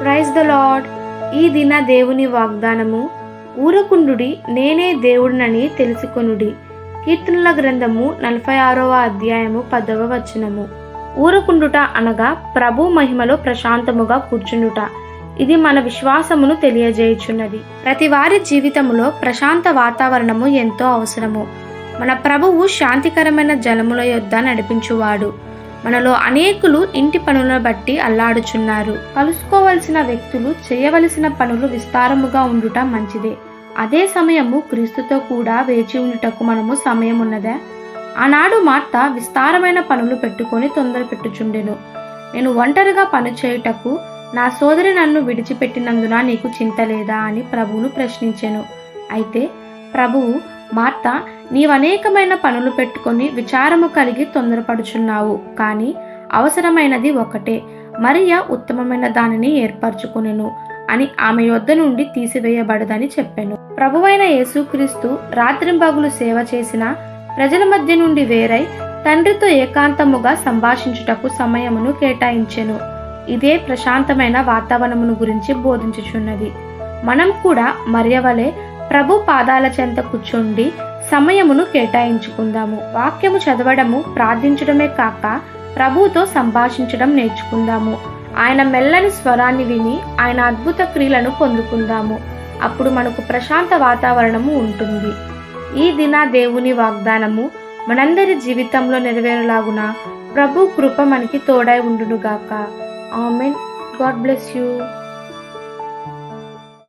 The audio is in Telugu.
Praise the lord. ఈ దిన దేవుని వాగ్దానము ఊరకుండుడి నేనే దేవుడినని తెలుసుకొనుడి. కీర్తనల గ్రంథము నలభై ఆరవ అధ్యాయము పదవ వచనము. ఊరకుండుట అనగా ప్రభు మహిమలో ప్రశాంతముగా కూర్చుండుట. ఇది మన విశ్వాసమును తెలియజేయుచున్నది. ప్రతి వారి జీవితములో ప్రశాంత వాతావరణము ఎంతో అవసరము. మన ప్రభువు శాంతికరమైన జలముల యొద్ద నడిపించువాడు. మనలో అనేకులు ఇంటి పనులను బట్టి అల్లాడుచున్నారు. కలుసుకోవలసిన వ్యక్తులు చేయవలసిన పనులు విస్తారముగా ఉండుట మంచిదే. అదే సమయము క్రీస్తుతో కూడా వేచి ఉండుటకు మనము సమయం ఉన్నదా ఆనాడు మార్త విస్తారమైన పనులు పెట్టుకొని తొందర పెట్టుచుండెను. నేను ఒంటరిగా పని చేయుటకు నా సోదరి నన్ను విడిచిపెట్టినందున నీకు చింత లేదా అని ప్రభువును ప్రశ్నించెను. అయితే ప్రభువు మార్త నీవనేకమైన పనులు పెట్టుకొని విచారము కలిగి తొందరపడుచున్నావు. కానీ అవసరమైనది ఒకటే. మరియా ఉత్తమమైన దానిని ఏర్పరచుకునేను అని ఆమె యొద్ద నుండి తీసివేయబడదని చెప్పాను. ప్రభువైన యేసుక్రీస్తు రాత్రింబగులు సేవ చేసిన ప్రజల మధ్య నుండి వేరై తండ్రితో ఏకాంతముగా సంభాషించుటకు సమయమును కేటాయించెను. ఇదే ప్రశాంతమైన వాతావరణమును గురించి బోధించుచున్నది. మనం కూడా మరియవలే ప్రభు పాదాల చెంత కూర్చుండి సమయమును కేటాయించుకుందాము. వాక్యము చదవడము ప్రార్థించడమే కాక ప్రభుతో సంభాషించడం నేర్చుకుందాము. ఆయన మెల్లని స్వరాన్ని విని ఆయన అద్భుత క్రియలను పొందుకుందాము. అప్పుడు మనకు ప్రశాంత వాతావరణము ఉంటుంది. ఈ దిన దేవుని వాగ్దానము మనందరి జీవితంలో నెరవేరులాగున ప్రభు కృప మనకి తోడై ఉండునుగాక. ఆమెన్. God bless you.